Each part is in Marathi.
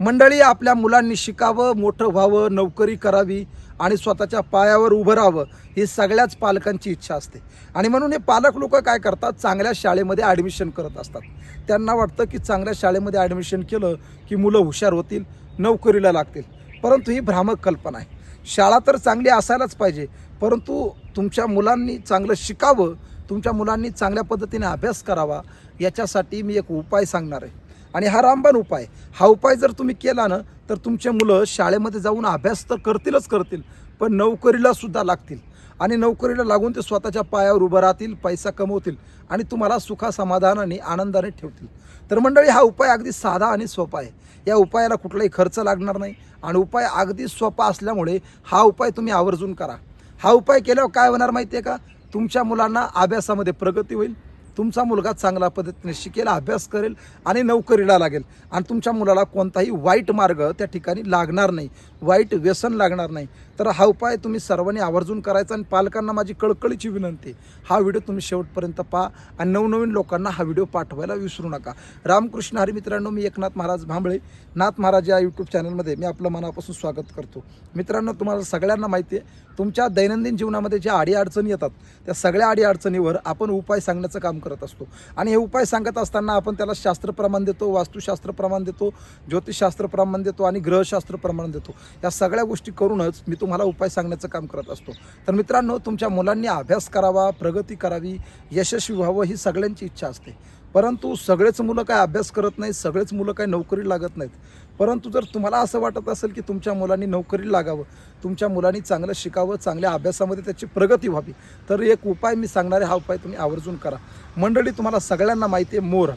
मंडळी आपल्या मुलांनी शिकावं मोठं व्हावं नोकरी करावी आणि स्वतःच्या पायावर उभं राहावं ही सगळ्याच पालकांची इच्छा असते. आणि म्हणून हे पालक लोक काय करतात? चांगल्या शाळेमध्ये ॲडमिशन करत असतात. त्यांना वाटतं की चांगल्या शाळेमध्ये ॲडमिशन केलं की मुलं हुशार होतील नोकरीला लागतील. परंतु ही भ्रामक कल्पना आहे. शाळा तर चांगली असायलाच पाहिजे परंतु तुमच्या मुलांनी चांगलं शिकावं तुमच्या मुलांनी चांगल्या पद्धतीने अभ्यास करावा याच्यासाठी मी एक उपाय सांगणार आहे. आणि हा रामबाण उपाय. हा उपाय जर तुम्ही केला ना तर तुमचे मुलं शाळेमध्ये जाऊन अभ्यास तर करतीलच करतील पण नोकरीला सुद्धा लागतील. आणि नोकरीला लागून ते स्वतःच्या पायावर उभं राहतील पैसा कमवतील आणि तुम्हाला सुखा समाधानाने आनंदाने ठेवतील. तर मंडळी हा उपाय अगदी साधा आणि सोपा आहे. या उपायाला कुठलाही खर्च लागणार नाही आणि उपाय अगदी सोपा असल्यामुळे हा उपाय तुम्ही आवर्जून करा. हा उपाय केल्यावर काय होणार माहिती आहे का? तुमच्या मुलांना अभ्यासामध्ये प्रगती होईल तुमचा मुलगा चांगल्या पद्धतीने शिकेल अभ्यास करेल आणि नोकरीला लागेल. आणि तुमच्या मुलाला कोणताही वाईट मार्ग त्या ठिकाणी लागणार नाही. वाईट व्यसन लागणार नाही. तर हा उपाय तुम्ही सर्वांनी आवर्जून करायचा आणि पालकांना माझी कळकळीची विनंती हा व्हिडिओ तुम्ही शेवटपर्यंत पहा आणि नवनवीन लोकांना हा व्हिडिओ पाठवायला विसरू नका. रामकृष्ण हरी मित्रांनो मी एकनाथ महाराज भांबळे. नाथ महाराज या यूट्यूब चॅनलमध्ये मी आपलं मनापासून स्वागत करतो. मित्रांनो तुम्हाला सगळ्यांना माहिती आहे तुमच्या दैनंदिन जीवनामध्ये ज्या अडीअडचणी येतात त्या सगळ्या अडीअडचणीवर आपण उपाय सांगण्याचं काम करतो. असतो. आणि हे उपाय सांगत असताना आपण त्याला शास्त्र प्रमाण देतो वास्तुशास्त्र प्रमाण देतो ज्योतिषशास्त्र प्रमाण देतो आणि ग्रहशास्त्र प्रमाण देतो. या सगळ्या गोष्टी करूनच मी तुम्हाला उपाय सांगण्याचं काम करत असतो. तर मित्रांनो तुमच्या मुलांनी अभ्यास करावा प्रगती करावी यशस्वी व्हावं ही सगळ्यांची इच्छा असते. परंतु सगळेच मुलं काय अभ्यास करत नाहीत सगळेच मुलं काय नोकरी लागत नाहीत. परंतु जर तुम्हाला असं वाटत असेल की तुमच्या मुलांनी नोकरी लागावं तुमच्या मुलांनी चांगलं शिकावं चांगल्या अभ्यासामध्ये त्याची प्रगती व्हावी तर एक उपाय मी सांगणारे हा उपाय तुम्ही आवर्जून करा. मंडळी तुम्हाला सगळ्यांना माहिती आहे मोर.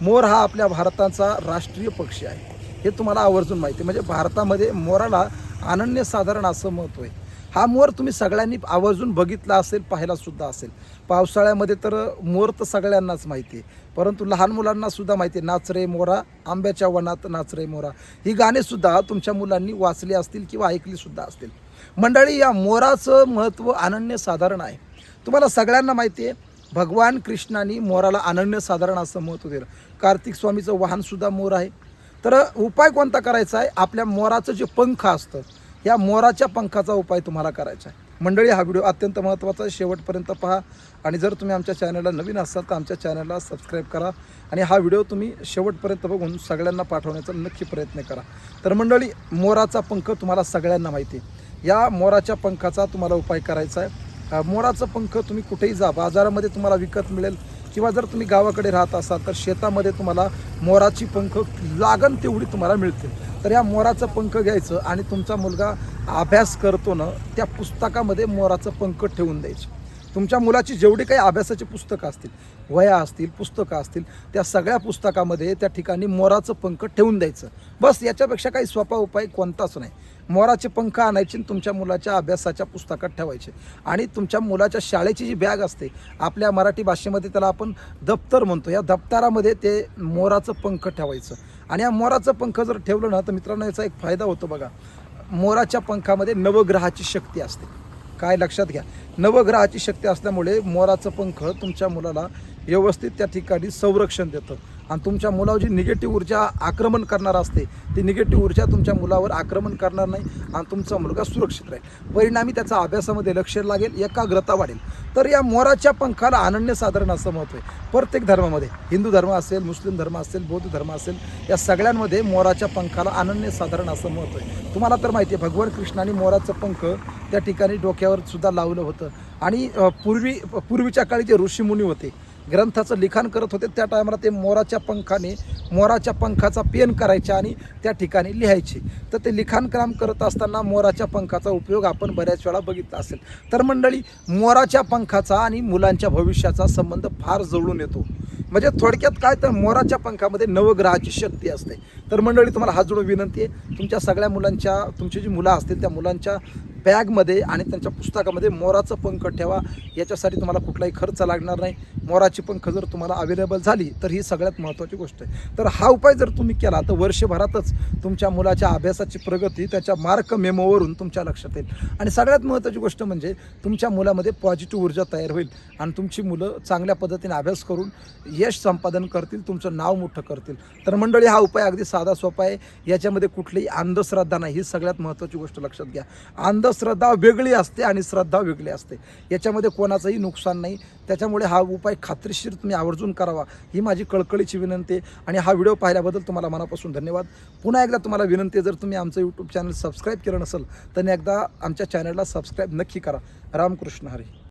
मोर हा आपल्या भारताचा राष्ट्रीय पक्षी आहे. हे तुम्हाला आवर्जून माहिती आहे. म्हणजे भारतामध्ये मोराला अनन्यसाधारण असं महत्त्व आहे. हा मोर तुम्ही सगळ्यांनी आवर्जून बघितला असेल पाहायलासुद्धा असेल. पावसाळ्यामध्ये तर मोर तर सगळ्यांनाच माहिती आहे. परंतु लहान मुलांना सुद्धा माहिती आहे नाच रे मोरा आंब्याच्या वनात नाच रे मोरा. ही गाणेसुद्धा तुमच्या मुलांनी वाचली असतील किंवा ऐकली सुद्धा असतील. मंडळी या मोराचं महत्त्व अनन्यसाधारण आहे. तुम्हाला सगळ्यांना माहिती आहे भगवान कृष्णाने मोराला अनन्यसाधारण असं महत्त्व दिलं. कार्तिक स्वामीचं वाहनसुद्धा मोर आहे. तर उपाय कोणता करायचा आहे? आपल्या मोराचं जे पंख असतं या मोराच्या पंखाचा उपाय तुम्हाला करायचा आहे. मंडळी हा व्हिडिओ अत्यंत महत्त्वाचा आहे. शेवटपर्यंत पहा. आणि जर तुम्ही आमच्या चॅनलला नवीन असाल तर आमच्या चॅनलला सबस्क्राईब करा. आणि हा व्हिडिओ तुम्ही शेवटपर्यंत बघून सगळ्यांना पाठवण्याचा नक्की प्रयत्न करा. तर मंडळी मोराचा पंख तुम्हाला सगळ्यांना माहिती आहे. या मोराच्या पंखाचा तुम्हाला उपाय करायचा आहे. मोराचं पंख तुम्ही कुठेही जा. बाजारामध्ये तुम्हाला विकत मिळेल. किंवा जर तुम्ही गावाकडे राहत असाल तर शेतामध्ये तुम्हाला मोराची पंख लागण तेवढी तुम्हाला मिळतील तर या मोराचं पंख घ्यायचं आणि तुमचा मुलगा अभ्यास करतो ना त्या पुस्तकामध्ये मोराचं पंख ठेवून द्यायचं. तुमच्या मुलाची जेवढी काही अभ्यासाची पुस्तकं असतील वया असतील पुस्तकं असतील त्या सगळ्या पुस्तकामध्ये त्या ठिकाणी मोराचं पंख ठेवून द्यायचं. बस याच्यापेक्षा काही सोपा उपाय कोणताच नाही. मोराचे पंख आणायचे आणि तुमच्या मुलाच्या अभ्यासाच्या पुस्तकात ठेवायचे. आणि तुमच्या मुलाच्या शाळेची जी बॅग असते आपल्या मराठी भाषेमध्ये त्याला आपण दप्तर म्हणतो. या दप्तरामध्ये ते मोराचं पंख ठेवायचं. आणि या मोराचं पंख जर ठेवलं ना तर मित्रांनो याचा एक फायदा होतो बघा. मोराच्या पंखामध्ये नवग्रहाची शक्ती असते. काय लक्षात घ्या. नवग्रहाची शक्ती असल्यामुळे मोराचं पंख तुमच्या मुलाला व्यवस्थित त्या ठिकाणी संरक्षण देतं. आणि तुमच्या मुलावर जी निगेटिव्ह ऊर्जा आक्रमण करणार असते ती निगेटिव्ह ऊर्जा तुमच्या मुलावर आक्रमण करणार नाही आणि तुमचा मुलगा सुरक्षित राहील. परिणामी त्याचा अभ्यासामध्ये लक्ष लागेल एकाग्रता वाढेल. तर या मोराच्या पंखाला अनन्य साधारण असं महत्त्व आहे. प्रत्येक धर्मामध्ये हिंदू धर्म असेल मुस्लिम धर्म असेल बौद्ध धर्म असेल या सगळ्यांमध्ये मोराच्या पंखाला अनन्य साधारण असं महत्त्व आहे. तुम्हाला तर माहिती आहे भगवान कृष्णाने मोराचं पंख त्या ठिकाणी डोक्यावर सुद्धा लावलं होतं. आणि पूर्वी पूर्वीच्या काळी जे ऋषीमुनी होते ग्रंथाचं लिखाण करत होते. त्या टायमाला ते मोराच्या पंखाने मोराच्या पंखाचा पेन करायचे आणि त्या ठिकाणी लिहायचे. तर ते लिखाण काम करत असताना मोराच्या पंखाचा उपयोग आपण बऱ्याच वेळा बघितला असेल. तर मंडळी मोराच्या पंखाचा आणि मुलांच्या भविष्याचा संबंध फार जवळून येतो. म्हणजे थोडक्यात काय तर मोराच्या पंखामध्ये नवग्रहाची शक्ती असते. तर मंडळी तुम्हाला हात जोडून विनंती आहे. तुमच्या सगळ्या मुलांच्या तुमची जी मुलं असतील त्या मुलांच्या बॅगमध्ये आणि त्यांच्या पुस्तकामध्ये मोराचं पंख ठेवा. याच्यासाठी तुम्हाला कुठलाही खर्च लागणार नाही. मोराची पंख जर तुम्हाला अवेलेबल झाली तर ही सगळ्यात महत्त्वाची गोष्ट आहे. तर हा उपाय जर तुम्ही केला तर वर्षभरातच तुमच्या मुलाच्या अभ्यासाची प्रगती त्याच्या मार्क मेमोवरून तुमच्या लक्षात येईल. आणि सगळ्यात महत्त्वाची गोष्ट म्हणजे तुमच्या मुलामध्ये पॉझिटिव्ह ऊर्जा तयार होईल. आणि तुमची मुलं चांगल्या पद्धतीने अभ्यास करून यश संपादन करतील तुमचं नाव मोठं करतील. तर मंडळी हा उपाय अगदी साधा सोपा आहे. याच्यामध्ये कुठलीही अंधश्रद्धा नाही. ही सगळ्यात महत्त्वाची गोष्ट लक्षात घ्या. अंध अंधश्रद्धा वेगळी असते आणि श्रद्धा वेगळी असते. याच्यामध्ये कोणाचंही नुकसान नाही. त्याच्यामुळे हा उपाय खात्रीशीर तुम्ही आवर्जून करावा ही माझी कळकळीची विनंती आणि हा व्हिडिओ पाहिल्याबद्दल तुम्हाला मनापासून धन्यवाद. पुन्हा एकदा तुम्हाला विनंती आहे जर तुम्ही आमचं यूट्यूब चॅनल सबस्क्राईब केलं नसेल तर एकदा आमच्या चॅनलला सबस्क्राईब नक्की करा. रामकृष्ण हरी.